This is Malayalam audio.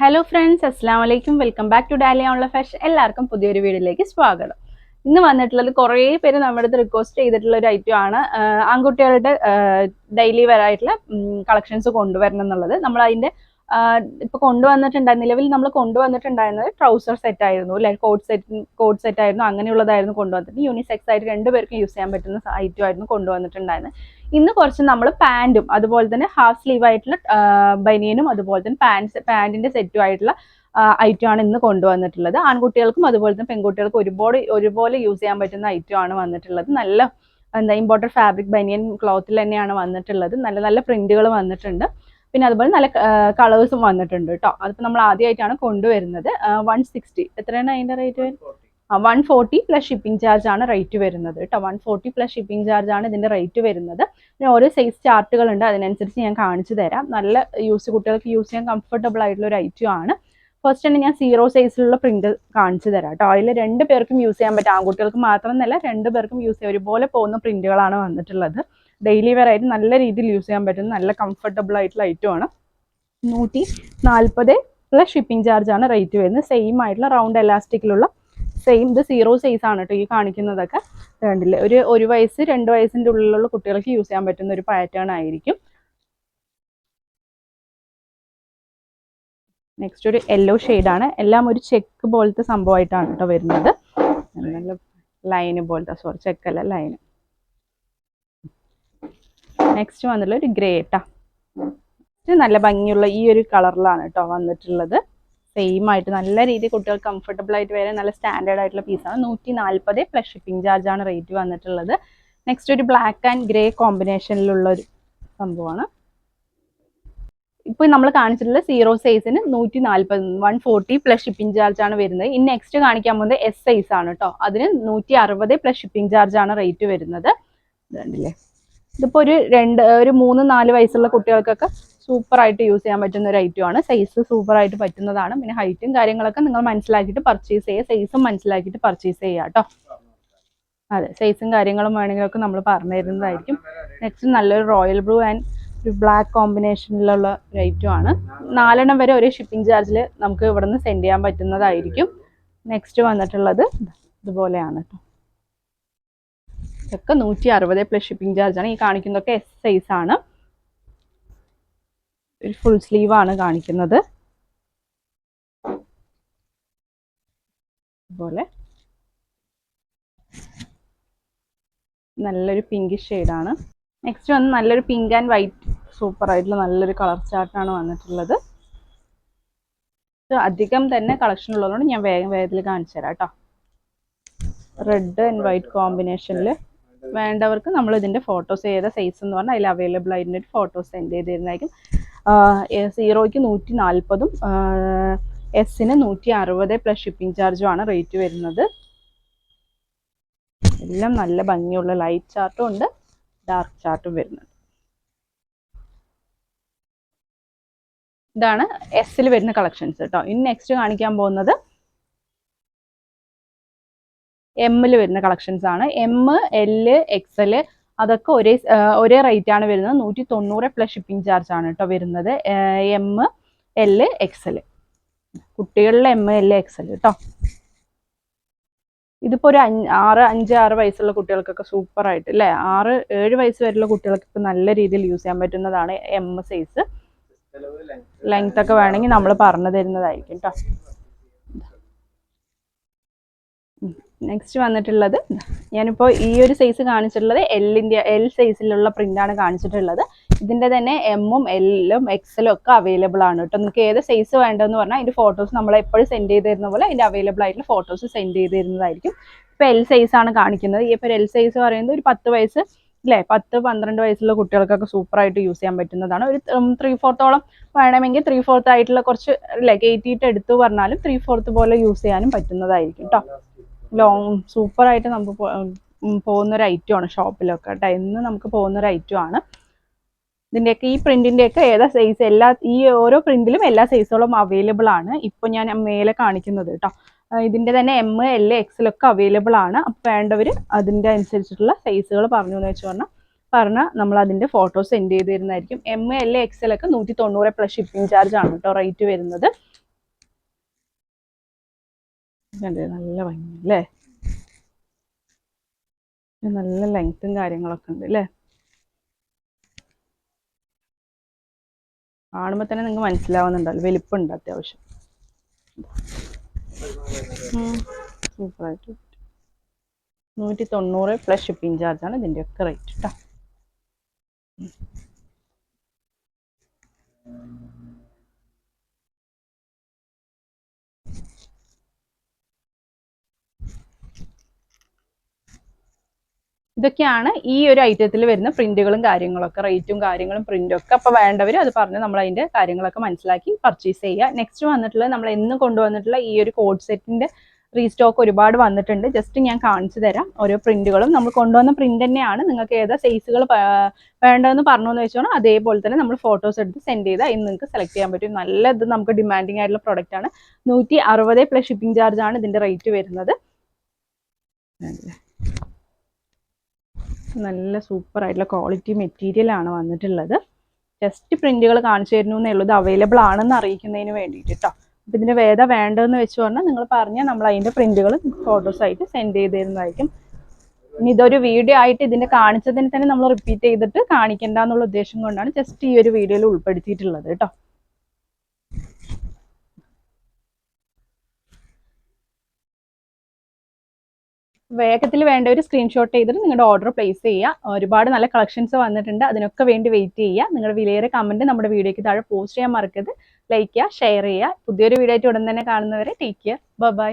ഹലോ ഫ്രണ്ട്സ് അസ്സാം വലൈക്കും welcome back to Dolly online fashion എല്ലാവർക്കും പുതിയൊരു വീഡിയോയിലേക്ക് സ്വാഗതം. ഇന്ന് വന്നിട്ടുള്ളത് കുറേ പേര് നമ്മുടെ അടുത്ത് റിക്വസ്റ്റ് ചെയ്തിട്ടുള്ള ഒരു ഐറ്റം ആണ്. ആൺകുട്ടികളുടെ ഡെയിലി വെയറായിട്ടുള്ള കളക്ഷൻസ് കൊണ്ടുവരണം എന്നുള്ളത്. നമ്മൾ അതിന്റെ ഇപ്പൊ കൊണ്ടുവന്നിട്ടുണ്ടായി നിലവിൽ നമ്മൾ കൊണ്ടുവന്നിട്ടുണ്ടായിരുന്നത് ട്രൗസർ സെറ്റ് ആയിരുന്നു അല്ലെ? കോട്ട് സെറ്റ് കോട്ട് സെറ്റ് ആയിരുന്നു അങ്ങനെയുള്ളതായിരുന്നു കൊണ്ടുവന്നിട്ട് യൂണിസെക്സ് ആയിട്ട് രണ്ടുപേർക്കും യൂസ് ചെയ്യാൻ പറ്റുന്ന ഐറ്റം ആയിരുന്നു കൊണ്ടുവന്നിട്ടുണ്ടായിരുന്നത്. ഇന്ന് കുറച്ച് നമ്മൾ പാന്റും അതുപോലെ തന്നെ ഹാഫ് സ്ലീവ് ആയിട്ടുള്ള ബനിയനും അതുപോലെ തന്നെ പാൻസ് പാന്റിന്റെ സെറ്റും ആയിട്ടുള്ള ഐറ്റം ആണ് ഇന്ന് കൊണ്ടുവന്നിട്ടുള്ളത്. ആൺകുട്ടികൾക്കും അതുപോലെ തന്നെ പെൺകുട്ടികൾക്കും ഒരുപാട് ഒരുപോലെ യൂസ് ചെയ്യാൻ പറ്റുന്ന ഐറ്റം ആണ് വന്നിട്ടുള്ളത്. നല്ല എന്താ ഇമ്പോർട്ടന്റ് ഫാബ്രിക് ബനിയൻ ക്ലോത്തിൽ തന്നെയാണ് വന്നിട്ടുള്ളത്. നല്ല നല്ല പ്രിന്റുകൾ വന്നിട്ടുണ്ട്. പിന്നെ അതുപോലെ നല്ല കളേഴ്സും വന്നിട്ടുണ്ട് കേട്ടോ അതിപ്പോൾ നമ്മൾ ആദ്യമായിട്ടാണ് കൊണ്ടുവരുന്നത്. വൺ സിക്സ്റ്റി എത്രയാണ് അതിന്റെ റേറ്റ് വരുന്നത്? One forty plus shipping charge ആണ് റേറ്റ് വരുന്നത് കേട്ടോ one forty plus shipping charge ആണ് ഇതിന്റെ റേറ്റ് വരുന്നത്. പിന്നെ ഓരോ സൈസ് ചാർട്ടുകൾ ഉണ്ട്. അതിനനുസരിച്ച് ഞാൻ കാണിച്ചു തരാം. നല്ല യൂസ് കുട്ടികൾക്ക് യൂസ് ചെയ്യാൻ കംഫർട്ടബിൾ ആയിട്ടുള്ള ഒരു ഐറ്റം ആണ്. ഫസ്റ്റ് തന്നെ ഞാൻ സീറോ സൈസിലുള്ള പ്രിന്റ് കാണിച്ചു തരാം കേട്ടോ അതിൽ രണ്ട് പേർക്കും യൂസ് ചെയ്യാൻ പറ്റും. ആൺകുട്ടികൾക്ക് മാത്രമെന്നല്ല രണ്ട് പേർക്കും യൂസ് ചെയ്യാം ഒരുപോലെ പോകുന്ന പ്രിന്റുകളാണ് വന്നിട്ടുള്ളത്. ഡെയിലി വെയർ ആയിട്ട് നല്ല രീതിയിൽ യൂസ് ചെയ്യാൻ പറ്റുന്ന നല്ല കംഫർട്ടബിൾ ആയിട്ടുള്ള ഐറ്റമാണ് നൂറ്റി നാൽപ്പത് പ്ലസ് ഷിപ്പിംഗ് ചാർജ് ആണ് റേറ്റ് വരുന്നത്. സെയിം ആയിട്ടുള്ള റൗണ്ട് എലാസ്റ്റിക്കിലുള്ള സെയിം ഇത് സീറോ സൈസ് ആണ് കേട്ടോ ഈ കാണിക്കുന്നതൊക്കെ. കണ്ടില്ലേ? ഒരു ഒരു വയസ്സ് രണ്ട് വയസ്സിന്റെ ഉള്ളിലുള്ള കുട്ടികൾക്ക് യൂസ് ചെയ്യാൻ പറ്റുന്ന ഒരു പാറ്റേൺ ആയിരിക്കും. നെക്സ്റ്റ് ഒരു യെല്ലോ ആണ്. എല്ലാം ഒരു ചെക്ക് പോലത്തെ സംഭവമായിട്ടാണ് കേട്ടോ വരുന്നത്. നല്ല ലൈന് പോലത്തെ സോറി ചെക്കല്ല ലൈന് നെക്സ്റ്റ് വന്നിട്ടുള്ള ഒരു ഗ്രേ ട്ടാ. നല്ല ഭംഗിയുള്ള ഈ ഒരു കളറിലാണ് കേട്ടോ വന്നിട്ടുള്ളത്. സെയിം ആയിട്ട് നല്ല രീതിയിൽ കുട്ടികൾ കംഫർട്ടബിൾ ആയിട്ട് വരെ നല്ല സ്റ്റാൻഡേർഡ് ആയിട്ടുള്ള പീസാണ് നൂറ്റി നാൽപ്പത് പ്ലസ് ഷിപ്പിംഗ് ചാർജ് ആണ് റേറ്റ് വന്നിട്ടുള്ളത്. നെക്സ്റ്റ് ഒരു ബ്ലാക്ക് ആൻഡ് ഗ്രേ കോമ്പിനേഷനിലുള്ള ഒരു സംഭവമാണ്. ഇപ്പോൾ നമ്മൾ കാണിച്ചിട്ടുള്ള സീറോ സൈസിന് നൂറ്റി നാൽപ്പത് one forty plus shipping charge ആണ് വരുന്നത്. ഇനി നെക്സ്റ്റ് കാണിക്കാൻ പോകുന്നത് എസ് സൈസ് ആണ് കേട്ടോ അതിന് നൂറ്റി അറുപത് പ്ലസ് ഷിപ്പിംഗ് ചാർജ് ആണ് റേറ്റ് വരുന്നത്. ഇതുണ്ടല്ലേ? ഇതിപ്പോൾ ഒരു രണ്ട് ഒരു മൂന്ന് നാല് വയസ്സുള്ള കുട്ടികൾക്കൊക്കെ സൂപ്പറായിട്ട് യൂസ് ചെയ്യാൻ പറ്റുന്ന ഒരു ഐറ്റം ആണ്. സൈസ് സൂപ്പറായിട്ട് പറ്റുന്നതാണ്. പിന്നെ ഹൈറ്റും കാര്യങ്ങളൊക്കെ നിങ്ങൾ മനസ്സിലാക്കിയിട്ട് പർച്ചേസ് ചെയ്യുക. സൈസും മനസ്സിലാക്കിയിട്ട് പർച്ചേസ് ചെയ്യുക കേട്ടോ. അതെ സൈസും കാര്യങ്ങളും വേണമെങ്കിലൊക്കെ നമ്മൾ പറഞ്ഞു തരുന്നതായിരിക്കും. നെക്സ്റ്റ് നല്ലൊരു റോയൽ ബ്ലൂ ആൻഡ് ഒരു ബ്ലാക്ക് കോമ്പിനേഷനിലുള്ള ഒരു ഐറ്റം ആണ്. നാലെണ്ണം വരെ ഒരേ ഷിപ്പിംഗ് ചാർജിൽ നമുക്ക് ഇവിടെ നിന്ന് സെൻഡ് ചെയ്യാൻ പറ്റുന്നതായിരിക്കും. നെക്സ്റ്റ് വന്നിട്ടുള്ളത് ഇതുപോലെയാണ് കേട്ടോ. ഇതൊക്കെ നൂറ്റി അറുപത് പ്ലസ് ഷിപ്പിംഗ് ചാർജ് ആണ്. ഈ കാണിക്കുന്നതൊക്കെ എസ് സൈസ് ആണ്. ഒരു ഫുൾ സ്ലീവ് ആണ് കാണിക്കുന്നത്. അതുപോലെ നല്ലൊരു പിങ്ക് ആണ്. നെക്സ്റ്റ് വന്ന് നല്ലൊരു പിങ്ക് ആൻഡ് വൈറ്റ് സൂപ്പർ ആയിട്ടുള്ള നല്ലൊരു കളർ ചാർട്ടാണ് വന്നിട്ടുള്ളത്. അധികം തന്നെ കളക്ഷൻ ഉള്ളതുകൊണ്ട് ഞാൻ വേഗം വേഗത്തിൽ കാണിച്ചു തരാം കേട്ടോ റെഡ് ആൻഡ് വൈറ്റ് കോമ്പിനേഷനിൽ വേണ്ടവർക്ക് നമ്മൾ ഇതിന്റെ ഫോട്ടോസ് ചെയ്ത സൈസ് എന്ന് പറഞ്ഞാൽ അതിൽ അവൈലബിൾ ആയിട്ട് ഫോട്ടോസ് സെൻഡ് ചെയ്ത് തരുന്നതായിരിക്കും സീറോയ്ക്ക് നൂറ്റി നാൽപ്പതും എസിന് നൂറ്റി അറുപത് പ്ലസ് ഷിപ്പിംഗ് ചാർജും ആണ് റേറ്റ് വരുന്നത്. എല്ലാം നല്ല ഭംഗിയുള്ള ലൈറ്റ് ചാർട്ടും ഉണ്ട് ഡാർക്ക് ചാർട്ടും വരുന്നുണ്ട്. ഇതാണ് എസിൽ വരുന്ന കളക്ഷൻസ് കേട്ടോ ഇനി നെക്സ്റ്റ് കാണിക്കാൻ പോകുന്നത് എമ്മിൽ വരുന്ന കളക്ഷൻസ് ആണ്. എം എൽ എക്സൽ അതൊക്കെ ഒരേ ഒരേ റേറ്റ് ആണ് വരുന്നത്. നൂറ്റി തൊണ്ണൂറ് പ്ലസ് ഷിപ്പിംഗ് ചാർജ് ആണ് കേട്ടോ വരുന്നത്. എം എൽ എക്സൽ കുട്ടികളിലെ എം എൽ എക്സൽ കേട്ടോ ഇതിപ്പോ ഒരു അഞ്ച് ആറ് അഞ്ച് ആറ് വയസ്സുള്ള കുട്ടികൾക്കൊക്കെ സൂപ്പർ ആയിട്ട് അല്ലേ ആറ് ഏഴ് വയസ്സ് വരെയുള്ള കുട്ടികൾക്ക് നല്ല രീതിയിൽ യൂസ് ചെയ്യാൻ പറ്റുന്നതാണ് എം സൈസ് ലെങ്ത് ഒക്കെ വേണമെങ്കിൽ നമ്മൾ പറഞ്ഞു തരുന്നതായിരിക്കും കേട്ടോ നെക്സ്റ്റ് വന്നിട്ടുള്ളത് ഞാനിപ്പോൾ ഈ ഒരു സൈസ് കാണിച്ചിട്ടുള്ളത് എല്ലിന്റെ എൽ സൈസിലുള്ള പ്രിന്റാണ് കാണിച്ചിട്ടുള്ളത്. ഇതിന്റെ തന്നെ എമ്മും എല്ലും എക്സലും ഒക്കെ അവൈലബിൾ ആണ് കേട്ടോ. നിങ്ങൾക്ക് ഏത് സൈസ് വേണ്ടതെന്ന് പറഞ്ഞാൽ അതിന്റെ ഫോട്ടോസ് നമ്മൾ എപ്പോഴും സെൻഡ് ചെയ്ത് തരുന്ന പോലെ അതിന്റെ അവൈലബിൾ ആയിട്ടുള്ള ഫോട്ടോസ് സെൻഡ് ചെയ്ത് തരുന്നതായിരിക്കും ഇപ്പോൾ എൽ സൈസ് ആണ് കാണിക്കുന്നത്. ഈ ഇപ്പോൾ എൽ സൈസ് പറയുന്നത് ഒരു പത്ത് വയസ്സ് അല്ലേ പത്ത് പന്ത്രണ്ട് വയസ്സുള്ള കുട്ടികൾക്കൊക്കെ സൂപ്പറായിട്ട് യൂസ് ചെയ്യാൻ പറ്റുന്നതാണ്. ഒരു ത്രീ ഫോർത്തോളം വേണമെങ്കിൽ ത്രീ ഫോർത്ത് ആയിട്ടുള്ള കുറച്ച് അല്ലേ കയറ്റിയിട്ട് എടുത്തു പറഞ്ഞാലും ത്രീ ഫോർത്ത് പോലെ യൂസ് ചെയ്യാനും പറ്റുന്നതായിരിക്കും കേട്ടോ. ലോങ് സൂപ്പറായിട്ട് നമുക്ക് പോകുന്ന ഒരു ആണ് ഷോപ്പിലൊക്കെ കേട്ടോ. എന്ന് നമുക്ക് പോകുന്ന ഒരു ആണ്. ഇതിന്റെയൊക്കെ ഈ പ്രിന്റിന്റെയൊക്കെ ഏതാ സൈസ് എല്ലാ ഈ ഓരോ പ്രിന്റിലും എല്ലാ സൈസുകളും അവൈലബിൾ ആണ്. ഇപ്പോൾ ഞാൻ മേലെ കാണിക്കുന്നത് കേട്ടോ. ഇതിന്റെ തന്നെ എം എൽ എക്സിലൊക്കെ അവൈലബിൾ ആണ്. അപ്പോൾ വേണ്ടവർ അതിന്റെ അനുസരിച്ചിട്ടുള്ള സൈസുകൾ പറഞ്ഞു എന്ന് വെച്ച് പറഞ്ഞാൽ പറഞ്ഞാൽ നമ്മൾ അതിന്റെ ഫോട്ടോ സെൻഡ് ചെയ്ത് തരുന്നതായിരിക്കും. എം എൽ എക്സലൊക്കെ നൂറ്റി തൊണ്ണൂറ് പ്ലസ് ഷിപ്പിംഗ് ചാർജ് ആണ് കേട്ടോ റേറ്റ് വരുന്നത്. കണ്ടേ? നല്ല ഭംഗി അല്ലേ നല്ല ലെങ്ത്തും കാര്യങ്ങളൊക്കെ ഉണ്ട് അല്ലേ കാണുമ്പോൾ തന്നെ നിങ്ങൾക്ക് മനസ്സിലാവുന്നുണ്ടല്ലോ വലിപ്പമുണ്ട് അത്യാവശ്യം. സൂപ്പറായിട്ട് നൂറ്റി തൊണ്ണൂറ് പ്ലസ് ഷിപ്പിംഗ് ചാർജാണ് ഇതിന്റെയൊക്കെ റേറ്റ് കേട്ടോ ഇതൊക്കെയാണ് ഈ ഒരു ഐറ്റത്തിൽ വരുന്ന പ്രിന്റുകളും കാര്യങ്ങളൊക്കെ റേറ്റും കാര്യങ്ങളും പ്രിന്റും ഒക്കെ അപ്പോൾ വേണ്ടവർ അത് പറഞ്ഞ് നമ്മൾ അതിന്റെ കാര്യങ്ങളൊക്കെ മനസ്സിലാക്കി പർച്ചേസ് ചെയ്യുക. നെക്സ്റ്റ് വന്നിട്ടുള്ളത് നമ്മൾ എന്ന് കൊണ്ടുവന്നിട്ടുള്ള ഈ ഒരു കോഡ് സെറ്റിന്റെ റീസ്റ്റോക്ക് ഒരുപാട് വന്നിട്ടുണ്ട്. ജസ്റ്റ് ഞാൻ കാണിച്ചു തരാം. ഓരോ പ്രിന്റുകളും നമ്മൾ കൊണ്ടുവന്ന പ്രിന്റ് തന്നെയാണ്. നിങ്ങൾക്ക് ഏതാ സൈസുകൾ വേണ്ടതെന്ന് പറഞ്ഞു എന്ന് വെച്ചോണം. അതേപോലെ തന്നെ നമ്മൾ ഫോട്ടോസ് എടുത്ത് സെൻഡ് ചെയ്താൽ ഇന്ന് നിങ്ങൾക്ക് സെലക്ട് ചെയ്യാൻ പറ്റും. നല്ല ഇത് നമുക്ക് ഡിമാൻഡിങ് ആയിട്ടുള്ള പ്രോഡക്റ്റ് ആണ്. നൂറ്റി അറുപത് പ്ലസ് ഷിപ്പിംഗ് ചാർജ് ആണ് ഇതിന്റെ റേറ്റ് വരുന്നത്. നല്ല സൂപ്പർ ആയിട്ടുള്ള ക്വാളിറ്റി മെറ്റീരിയൽ ആണ് വന്നിട്ടുള്ളത്. ജസ്റ്റ് പ്രിന്റുകൾ കാണിച്ചു തരുന്നു എന്നുള്ളത് അവൈലബിൾ ആണെന്ന് അറിയിക്കുന്നതിന് വേണ്ടിയിട്ട്. കേട്ടോ അപ്പം ഇതിന്റെ വേദ വേണ്ടതെന്ന് വെച്ച് പറഞ്ഞാൽ നിങ്ങൾ പറഞ്ഞാൽ നമ്മൾ അതിന്റെ പ്രിന്റുകൾ ഫോട്ടോസ് ആയിട്ട് സെൻഡ് ചെയ്ത് തരുന്നതായിരിക്കും. ഇനി ഇതൊരു വീഡിയോ ആയിട്ട് ഇതിന്റെ കാണിച്ചതിന് തന്നെ നമ്മൾ റിപ്പീറ്റ് ചെയ്തിട്ട് കാണിക്കേണ്ട എന്നുള്ള ഉദ്ദേശം കൊണ്ടാണ് ജസ്റ്റ് ഈ ഒരു വീഡിയോയിൽ ഉൾപ്പെടുത്തിയിട്ടുള്ളത് കേട്ടോ. വേഗത്തിൽ വേണ്ട ഒരു സ്ക്രീൻഷോട്ട് ചെയ്തിട്ട് നിങ്ങളുടെ ഓർഡർ പ്ലേസ് ചെയ്യുക. ഒരുപാട് നല്ല കളക്ഷൻസ് വന്നിട്ടുണ്ട്. അതിനൊക്കെ വേണ്ടി വെയിറ്റ് ചെയ്യുക. നിങ്ങളുടെ വിലയേറെ കമന്റ് നമ്മുടെ വീഡിയോയ്ക്ക് താഴെ പോസ്റ്റ് ചെയ്യാൻ മറക്കരുത്. ലൈക്ക് ചെയ്യുക ഷെയർ ചെയ്യുക. പുതിയൊരു വീഡിയോ ആയിട്ട് ഉടൻ തന്നെ കാണുന്നവരെ ടേക്ക് കെയർ ബൈ